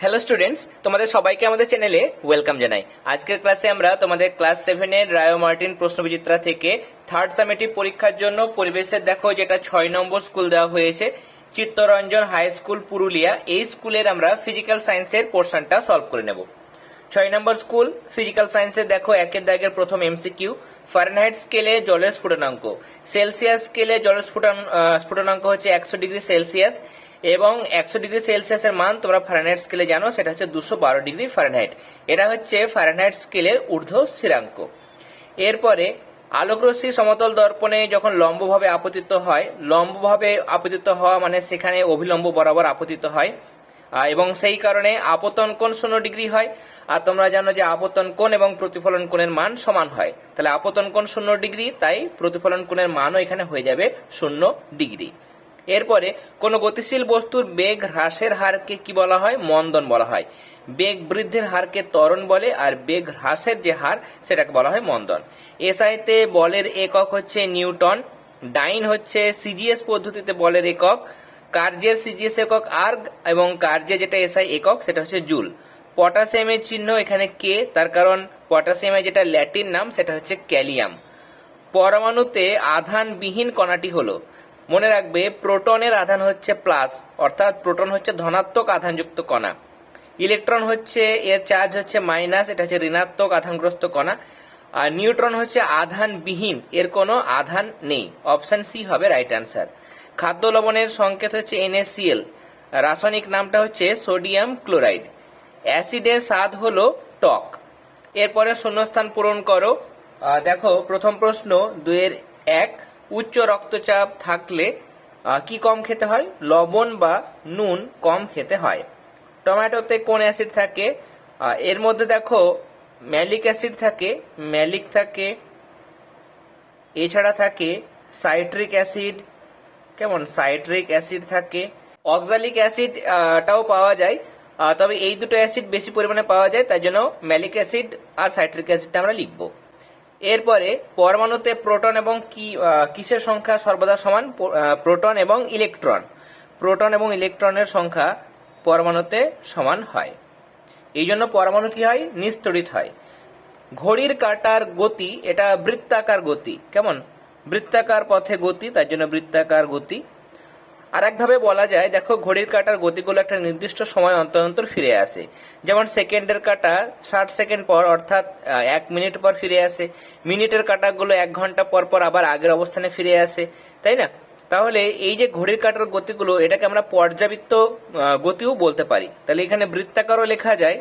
Hello students তোমাদের সবাইকে আমাদের চ্যানেলে ওয়েলকাম জানাই। আজকের ক্লাসে আমরা তোমাদের ক্লাস সেভেনের রায়ো মার্টিন প্রশ্নবিচিত্রা থেকে থার্ড সামেটিভ পরীক্ষার জন্য পরিবেশের দেখো যেটা ছয় নম্বর স্কুল দেওয়া হয়েছে, চিত্তরঞ্জন হাই স্কুল পুরুলিয়া। এই স্কুলের আমরা ফিজিক্যাল সায়েন্সের পোর্শনটা সলভ করে নেব। ছয় নম্বর স্কুল ফিজিক্যাল সায়েন্সে দেখো একের দাগের প্রথম এমসিকিউ ফারেনহাইট স্কেলে জলের স্ফুটনাঙ্ক। সেলসিয়াস স্কেলে জলের স্ফুটন স্ফুটনাঙ্ক হচ্ছে একশো ডিগ্রি সেলসিয়াস এবং একশো ডিগ্রি সেলসিয়াসের মান তোমরা ফারেনহাইট স্কেলে জানো, সেটা হচ্ছে দুশো বারো ডিগ্রি ফারেনহাইট এটা হচ্ছে ফারেনহাইট স্কেলের ঊর্ধ্ব স্থিরাঙ্ক। এরপরে আলোকরশ্মি সমতল দর্পণে যখন লম্বভাবে আপতিত হয়, লম্বভাবে আপতিত হওয়া মানে সেখানে অভিলম্ব বরাবর আপতিত হয় এবং সেই কারণে আপতন কোণ শূন্য ডিগ্রি হয়। আর তোমরা জানো যে আপতন কোণ এবং প্রতিফলন কোণের মান সমান হয়। তাহলে আপতন কোণ শূন্য ডিগ্রি, তাই প্রতিফলন কোণের মানও এখানে হয়ে যাবে শূন্য ডিগ্রি। এরপরে কোন গতিশীল বস্তুর বেগ হ্রাসের হারকে কি বলা হয়? মন্দন বলা হয়। বেগ বৃদ্ধির হারকে ত্বরণ বলে আর বেগ হ্রাসের যে হার সেটাকে বলা হয় মন্দন। এসআইতে বলের একক হচ্ছে নিউটন, ডাইন হচ্ছে সিজিএস পদ্ধতিতে বলের একক, কার্যের সিজিএস একক আর্গ এবং কার্যে যেটা এসআই একক সেটা হচ্ছে জুল। পটাশিয়ামের চিহ্ন এখানে কে? তার কারণ পটাশিয়ামের যেটা ল্যাটিন নাম সেটা হচ্ছে ক্যালিয়াম। পরমাণুতে আধানবিহীন কণাটি হলো। মনে রাখবে, প্রোটনের আধান হচ্ছে প্লাস, অর্থাৎ প্রোটন হচ্ছে ধনাত্মক আধানযুক্ত কণা। ইলেকট্রন হচ্ছে, এর চার্জ হচ্ছে মাইনাস, এটা হচ্ছে ঋণাত্মক আধানগ্রস্ত কণা। আর নিউট্রন হচ্ছে আধানবিহীন, এর কোনো আধান নেই। অপশন সি হবে রাইট অ্যান্সার। খাদ্য লবণের সংকেত হচ্ছে এনএসিএল। রাসায়নিক নামটা হচ্ছে সোডিয়াম ক্লোরাইড। অ্যাসিডের স্বাদ হলো টক। এরপরে শূন্যস্থান পূরণ করো। দেখো, প্রথম প্রশ্ন দুয়ের এক। উচ্চ রক্তচাপ থাকলে কি কম খেতে হয়? লবণ বা নুন কম খেতে হয়। টমেটোতে কোন অ্যাসিড থাকে? এর মধ্যে দেখো, ম্যালিক অ্যাসিড থাকে, ম্যালিক থাকে, এছাড়া থাকে সাইট্রিক অ্যাসিড, কেমন? সাইট্রিক অ্যাসিড থাকে। অক্সালিক অ্যাসিড টাও পাওয়া যায়। তবে এই দুটো অ্যাসিড বেশি পরিমাণে পাওয়া যায় তাই জন্য ম্যালিক অ্যাসিড আর সাইট্রিক অ্যাসিডটা আমরা লিখব। এরপরে পরমাণুতে প্রোটন এবং কি কিসের সংখ্যা সর্বদা সমান? প্রোটন এবং ইলেকট্রন। প্রোটন এবং ইলেকট্রনের সংখ্যা পরমাণুতে সমান হয়। এই জন্য পরমাণু কি হয়? নিস্তড়িত হয়। ঘড়ির কাঁটার গতি, এটা বৃত্তাকার গতি। কেমন? বৃত্তাকার পথে গতি, তার জন্য বৃত্তাকার গতি আর একভাবে বলা যায়, দেখো, ঘড়ির কাঁটার গতিগুলো একটা নির্দিষ্ট সময় অন্তর অন্তর ফিরে আসে। যেমন সেকেন্ডের কাটা ষাট সেকেন্ড পর, অর্থাৎ এক মিনিট পর ফিরে আসে। মিনিটের কাঁটাগুলো এক ঘণ্টা পর পর আবার আগের অবস্থানে ফিরে আসে, তাই না? তাহলে এই যে ঘড়ির কাটার গতিগুলো, এটাকে আমরা পর্যাবৃত্ত গতিও বলতে পারি। তাহলে এখানে বৃত্তাকারও লেখা যায়,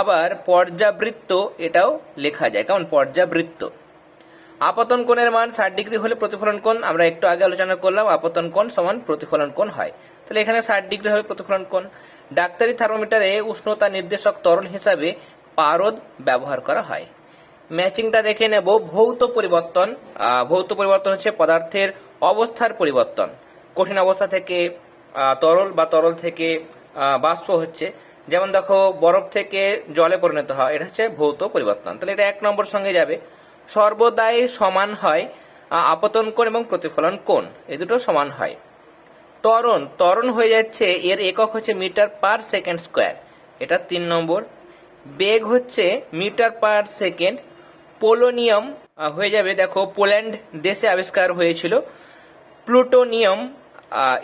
আবার পর্যাবৃত্ত এটাও লেখা যায়। কারণ পর্যাবৃত্ত আপতন কোণের মান ষাট ডিগ্রি হলে প্রতিফলন কোণ, আমরা একটু আগে আলোচনা করলাম, আপতন কোণ সমান প্রতিফলন কোণ হয়। তাহলে এখানে ষাট ডিগ্রি হবে প্রতিফলন কোণ। ডাক্তারি থার্মোমিটারে উষ্ণতা নির্দেশক তরল হিসাবে পারদ ব্যবহার করা হয়। ম্যাচিংটা দেখে নেব। ভৌত পরিবর্তন ভৌত পরিবর্তন হচ্ছে পদার্থের অবস্থার পরিবর্তন। কঠিন অবস্থা থেকে তরল বা তরল থেকে বাষ্প হচ্ছে। যেমন দেখো, বরফ থেকে জলে পরিণত হয়, এটা হচ্ছে ভৌত পরিবর্তন। তাহলে এটা এক নম্বর সঙ্গে যাবে। সর্বদাই সমান হয় আপতন কোণ এবং প্রতিফলন কোণ। এই দুটো সমান হয়। ত্বরণ ত্বরণ হয়ে যাচ্ছে, এর একক হচ্ছে মিটার পার সেকেন্ড স্কোয়ার। এটা তিন নম্বর। বেগ হচ্ছে মিটার পার সেকেন্ড। পোলোনিয়াম হয়ে যাবে, দেখো, পোল্যান্ড দেশে আবিষ্কার হয়েছিল। প্লুটোনিয়াম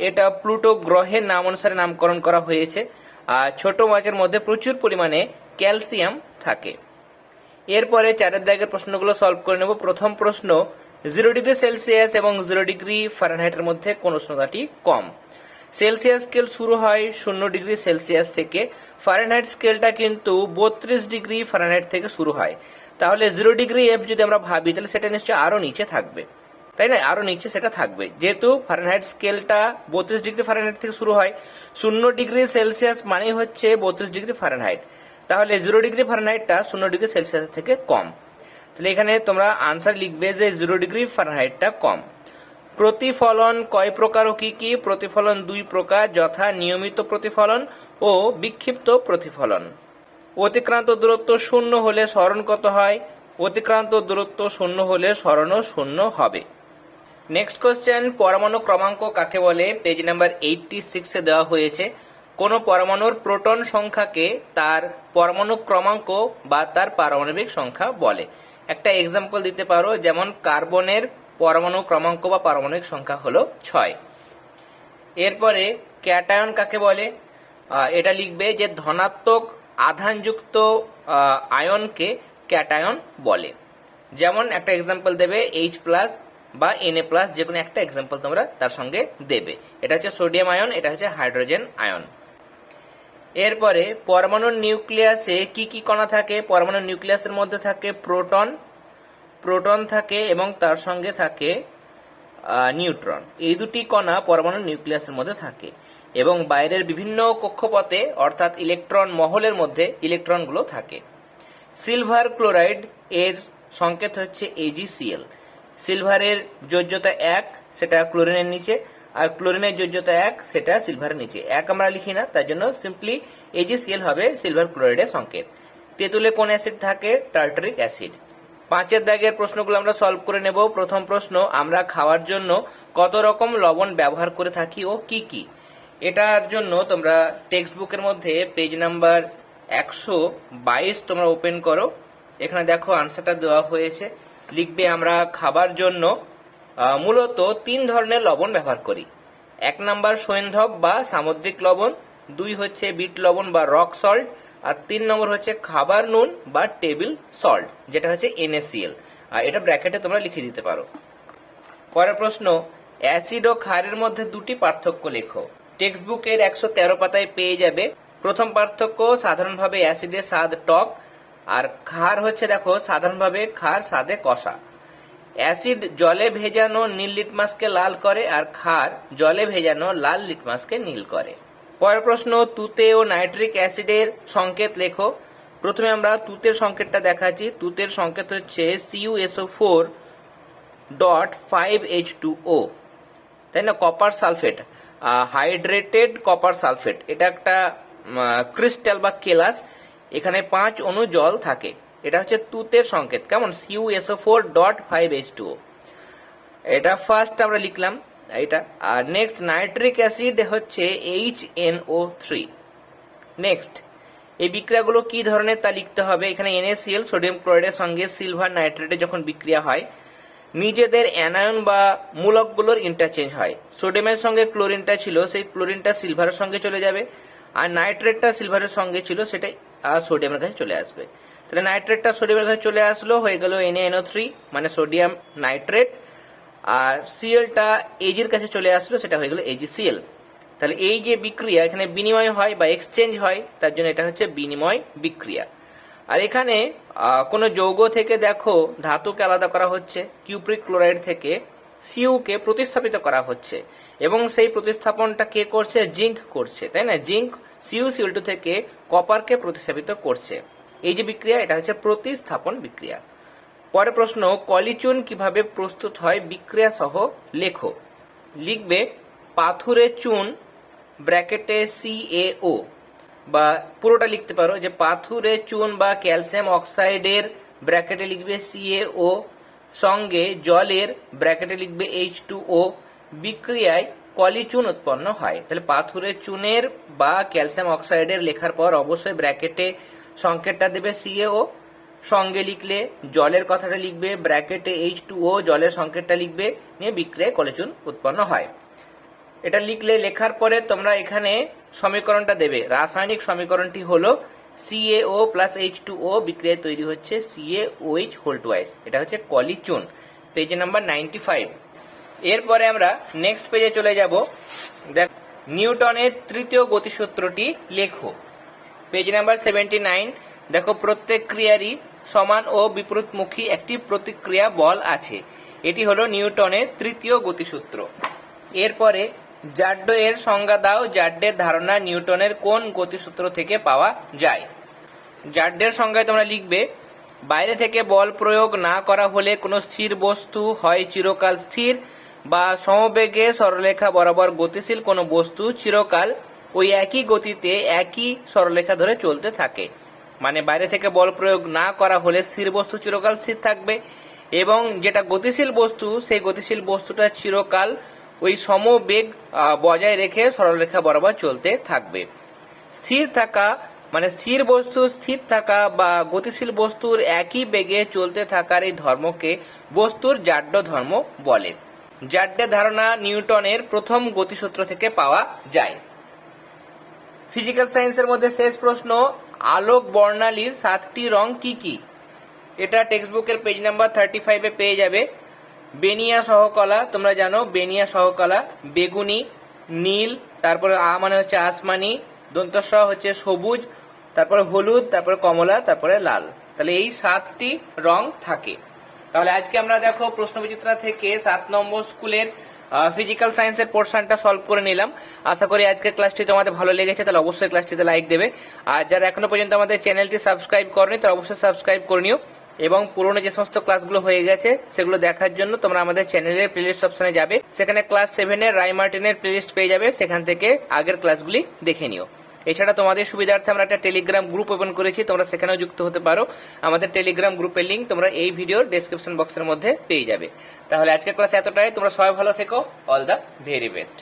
এটা প্লুটো গ্রহের নাম অনুসারে নামকরণ করা হয়েছে। আর ছোট মাছের মধ্যে প্রচুর পরিমাণে ক্যালসিয়াম থাকে। এরপরে চারের দাগের প্রশ্নগুলো সলভ করে নেব। প্রথম প্রশ্ন জিরো ডিগ্রি সেলসিয়াস এবং জিরো ডিগ্রি ফারেনহাইটের মধ্যে কোন উষ্ণতাটি কম? সেলসিয়াস স্কেল শুরু হয় শূন্য ডিগ্রি সেলসিয়াস থেকে। ফারেনহাইট স্কেলটা কিন্তু বত্রিশ ডিগ্রি ফারেনহাইট থেকে শুরু হয়। তাহলে জিরো ডিগ্রি এফ যদি আমরা ভাবি, তাহলে সেটা নিশ্চয়ই আরও নিচে থাকবে। তাই না? আরও নিচে সেটা থাকবে। যেহেতু ফারেনহাইট স্কেলটা বত্রিশ ডিগ্রি ফারেনহাইট থেকে শুরু হয়, শূন্য ডিগ্রি সেলসিয়াস মানেই হচ্ছে বত্রিশ ডিগ্রি ফারেনহাইট তাহলে জিরো ডিগ্রি ফারেনহাইটটা শূন্য ডিগ্রি সেলসিয়াস থেকে কম। তাহলে এখানে তোমরা আনসার লিখবে যে জিরো ডিগ্রি ফারেনহাইটটা কম। প্রতিফলন কয় প্রকার ও কি কি? প্রতিফলন দুই প্রকার, যথা নিয়মিত প্রতিফলন ও বিক্ষিপ্ত প্রতিফলন। অতিক্রান্ত দূরত্ব শূন্য হলে স্মরণ কত হয়? অতিক্রান্ত দূরত্ব শূন্য হলে স্মরণও শূন্য হবে। নেক্সট কোশ্চেন পরমাণু ক্রমাঙ্ক কাকে বলে? পেজ নাম্বার এইটটি সিক্সে দেওয়া হয়েছে। কোনো পরমাণুর প্রোটন সংখ্যাকে তার পরমাণু ক্রমাঙ্ক বা তার পারমাণবিক সংখ্যা বলে। একটা এক্সাম্পল দিতে পারো, যেমন কার্বনের পরমাণু ক্রমাঙ্ক বা পারমাণবিক সংখ্যা হলো ছয়। এরপরে ক্যাটায়ন কাকে বলে? এটা লিখবে যে ধনাত্মক আধানযুক্ত আয়নকে ক্যাটায়ন বলে। যেমন একটা এক্সাম্পল দেবে এইচ প্লাস বা এনএ প্লাস যে কোনো একটা এক্সাম্পল তোমরা তার সঙ্গে দেবে। এটা হচ্ছে সোডিয়াম আয়ন, এটা হচ্ছে হাইড্রোজেন আয়ন। এরপরে পরমাণুর নিউক্লিয়াসে কি কি কণা থাকে? পরমাণু নিউক্লিয়াসের মধ্যে থাকে প্রোটন প্রোটন থাকে এবং তার সঙ্গে থাকে নিউট্রন। এই দুটি কণা পরমাণু নিউক্লিয়াসের মধ্যে থাকে এবং বাইরের বিভিন্ন কক্ষপথে, অর্থাৎ ইলেকট্রন মহলের মধ্যে ইলেকট্রনগুলো থাকে। সিলভার ক্লোরাইড এর সংকেত হচ্ছে এজিসিএল সিলভারের যোজ্যতা এক, সেটা ক্লোরিনের নিচে। আর ক্লোরিনের যোজ্যতা এক, সেটা সিলভারের নিচে। এক আমরা লিখি না, তার জন্য simply A G C L হবে সিলভার ক্লোরাইডের সংকেত। তেঁতুলে কোন অ্যাসিড থাকে? টার্টারিক অ্যাসিড পাঁচের দাগের প্রশ্নগুলো আমরা সলভ করে নেব। প্রথম প্রশ্ন, আমরা খাওয়ার জন্য কত রকম লবণ ব্যবহার করে থাকি ও কি কি? এটার জন্য তোমরা টেক্সট বুকের মধ্যে পেজ নাম্বার একশো বাইশ তোমরা ওপেন করো। এখানে দেখো আনসারটা দেওয়া হয়েছে। লিখবে, আমরা খাবার জন্য মূলত তিন ধরনের লবণ ব্যবহার করি। এক নাম্বার সৈন্ধব বা সামুদ্রিক লবণ, দুই হচ্ছে বিট লবণ বা রক সল্ট, আর তিন নম্বর হচ্ছে খাবার নুন বা টেবিল সল্ট, যেটা হচ্ছে এনএসিএল আর এটা ব্র্যাকেটে তোমরা লিখে দিতে পারো। পরের প্রশ্ন, অ্যাসিড ও ক্ষারের মধ্যে দুটি পার্থক্য লেখো। টেক্সট বুকের একশো তেরো পাতায় পেয়ে যাবে। প্রথম পার্থক্য সাধারণভাবে অ্যাসিডের স্বাদ টক, আর ক্ষার হচ্ছে দেখো সাধারণভাবে ক্ষার স্বাদে কষা। অ্যাসিড জলে ভেজানো নীল লিটমাসকে লাল করে আর ক্ষার জলে ভেজানো লাল লিটমাসকে নীল করে। পরের প্রশ্ন, তুতে ও নাইট্রিক অ্যাসিডের সংকেত লেখো। প্রথমে আমরা তুতের সংকেতটা দেখাচ্ছি। তুতের সংকেত হচ্ছে C U S O four dot five H two O তাই না? Copper sulphate hydrated copper sulphate এটা একটা ক্রিস্টাল বা কেলাস। এখানে পাঁচ অণু জল থাকে। এটা হচ্ছে তুতের সংকেত। কেমন? C U S O four dot five H two এটা ফার্স্ট আমরা লিখলাম এটা আর নেক্সট নাইট্রিক অ্যাসিড হচ্ছে H N O three next এই বিক্রিয়াগুলো কি ধরনের তা লিখতে হবে? এখানে এনএসিএল সোডিয়াম ক্লোরাইডের সঙ্গে সিলভার নাইট্রেটে যখন বিক্রিয়া হয়, নিজেদের অ্যানায়ন বা মূলকগুলোর ইন্টারচেঞ্জ হয়। সোডিয়ামের সঙ্গে ক্লোরিনটা ছিল, সেই ক্লোরিনটা সিলভারের সঙ্গে চলে যাবে। আর নাইট্রেটটা সিলভারের সঙ্গে ছিল সেটা আর সোডিয়ামের কাছে চলে আসবে। তাহলে নাইট্রেটটা সোডিয়ামের কাছে চলে আসলো, হয়ে গেল এনএনও থ্রি মানে সোডিয়াম নাইট্রেট। আর সিএলটা এজির কাছে চলে আসলো, সেটা হয়ে গেল এজিসিএল তাহলে এই যে বিক্রিয়া, এখানে বিনিময় হয় বা এক্সচেঞ্জ হয়, তার জন্য এটা হচ্ছে বিনিময় বিক্রিয়া। আর এখানে কোনো যৌগ থেকে দেখো, ধাতুকে আলাদা করা হচ্ছে কিউপ্রিক ক্লোরাইড থেকে সিউকে প্রতিস্থাপিত করা হচ্ছে। এবং সেই প্রতিস্থাপনটা কে করছে? জিঙ্ক করছে, তাই না? জিঙ্ক সিউ সিউল টু থেকে কপারকে প্রতিস্থাপিত করছে। এই যে বিক্রিয়া, এটা হচ্ছে প্রতিস্থাপন বিক্রিয়া। পরের প্রশ্ন, কলিচুন কীভাবে প্রস্তুত হয় বিক্রিয়া সহ লেখো। লিখবে, পাথুরে চুন, ব্র্যাকেটে সিএও বা পুরোটা লিখতে পারো, যে পাথুরে চুন বা ক্যালসিয়াম অক্সাইডের ব্র্যাকেটে লিখবে সিএও সঙ্গে জলের ব্র্যাকেটে লিখবে এইচ টু ও বিক্রিয়ায় কলিচুন উৎপন্ন হয়। তাহলে পাথুরে চুনের বা ক্যালসিয়াম অক্সাইডের লেখার পর অবশ্যই ব্র্যাকেটে সংকেতটা দেবে সিএও সঙ্গে লিখলে জলের কথাটা লিখবে, ব্র্যাকেটে এইচ টু ও জলের সংকেতটা লিখবে, নিয়ে বিক্রিয়ায় কলিচুন উৎপন্ন হয়। এটা লিখলে লেখার পরে তোমরা এখানে সমীকরণটা দেবে। রাসায়নিক সমীকরণটি হলো C A O plus H two O বিক্রিয়ায় তৈরি হচ্ছে C A O H whole twice এটা হচ্ছে কলিচুন পেজ নাম্বার নাইনটি ফাইভ এরপরে আমরা নেক্সট পেজে চলে যাব। দেখ, নিউটনের তৃতীয় গতিসূত্রটি লেখো। পেজ নাম্বার সেভেন্টি নাইন দেখো প্রত্যেক ক্রিয়ারই সমান ও বিপরীতমুখী একটি প্রতিক্রিয়া বল আছে। এটি হলো নিউটনের তৃতীয় গতিসূত্র। এরপরে জাড্ডো এর সংজ্ঞা দাও জাড্ডের ধারণা নিউটনের কোন গতিসূত্র থেকে পাওয়া যায়। জাড্ডের সংজ্ঞায় তোমরা লিখবে, বাইরে থেকে বল প্রয়োগ না করা হলে কোনো স্থির বস্তু হয় চিরকাল স্থির বা সমবেগে সরলরেখা বরাবর গতিশীল কোনো বস্তু চিরকাল ওই একই গতিতে একই সরলরেখা ধরে চলতে থাকে। মানে বাইরে থেকে বল প্রয়োগ না করা হলে স্থির বস্তু চিরকাল স্থির থাকবে এবং যেটা গতিশীল বস্তু, সেই গতিশীল বস্তুটা চিরকাল ওই সমবেগ বজায় রেখে সরলরেখা বরাবর চলতে থাকবে। স্থির থাকা মানে স্থির বস্তু, স্থির থাকা বা গতিশীল বস্তুর একই বেগে চলতে থাকার এই ধর্মকে বস্তুর জাড্য ধর্ম বলে। জাড্য ধারণা নিউটনের প্রথম গতিসূত্র থেকে পাওয়া যায়। ফিজিক্যাল সায়েন্সের মধ্যে শেষ প্রশ্ন, আলোক বর্ণালীর সাতটি রং কি কি? এটা টেক্সট বুকের পেজ নাম্বার থার্টি ফাইভে পেয়ে যাবে। বেনিয়া সহকলা, তোমরা জানো, বেনিয়া সহকলা, বেগুনি, নীল, তারপরে আ মানে হচ্ছে আসমানি, দন্তস্ব হচ্ছে সবুজ, তারপরে হলুদ, তারপরে কমলা, তারপরে লাল। তাহলে এই সাতটি রং থাকে। তাহলে আজকে আমরা দেখো প্রশ্নবিচিত্রা থেকে সাত নম্বর স্কুলের ফিজিক্যাল সায়েন্সের পোর্শনটা সলভ করে নিলাম। আশা করি আজকের ক্লাসটি তোমাদের ভালো লেগেছে, তাহলে অবশ্যই ক্লাসটিতে লাইক দেবে। আর যারা এখনও পর্যন্ত আমাদের চ্যানেলটি সাবস্ক্রাইব করেনি, তারা অবশ্যই সাবস্ক্রাইব করে নিও। এবং পুরনো যে সমস্ত ক্লাসগুলো হয়ে গেছে, সেগুলো দেখার জন্য তোমরা আমাদের চ্যানেলের প্লেলিস্ট অপশনে যাবে। সেখানে ক্লাস সেভেনের রাই মার্টিনের প্লেলিস্ট পেয়ে যাবে। সেখান থেকে আগের ক্লাসগুলি দেখে নিও। এছাড়া তোমাদের সুবিধার্থে আমরা একটা টেলিগ্রাম গ্রুপ ওপেন করেছি, তোমরা সেখানেও যুক্ত হতে পারো। আমাদের টেলিগ্রাম গ্রুপের লিঙ্ক তোমরা এই ভিডিওর ডেসক্রিপশন বক্সের মধ্যে পেয়ে যাবে। তাহলে আজকের ক্লাস এতটাই, তোমরা সবাই ভালো থেকো অল দ্য ভেরি বেস্ট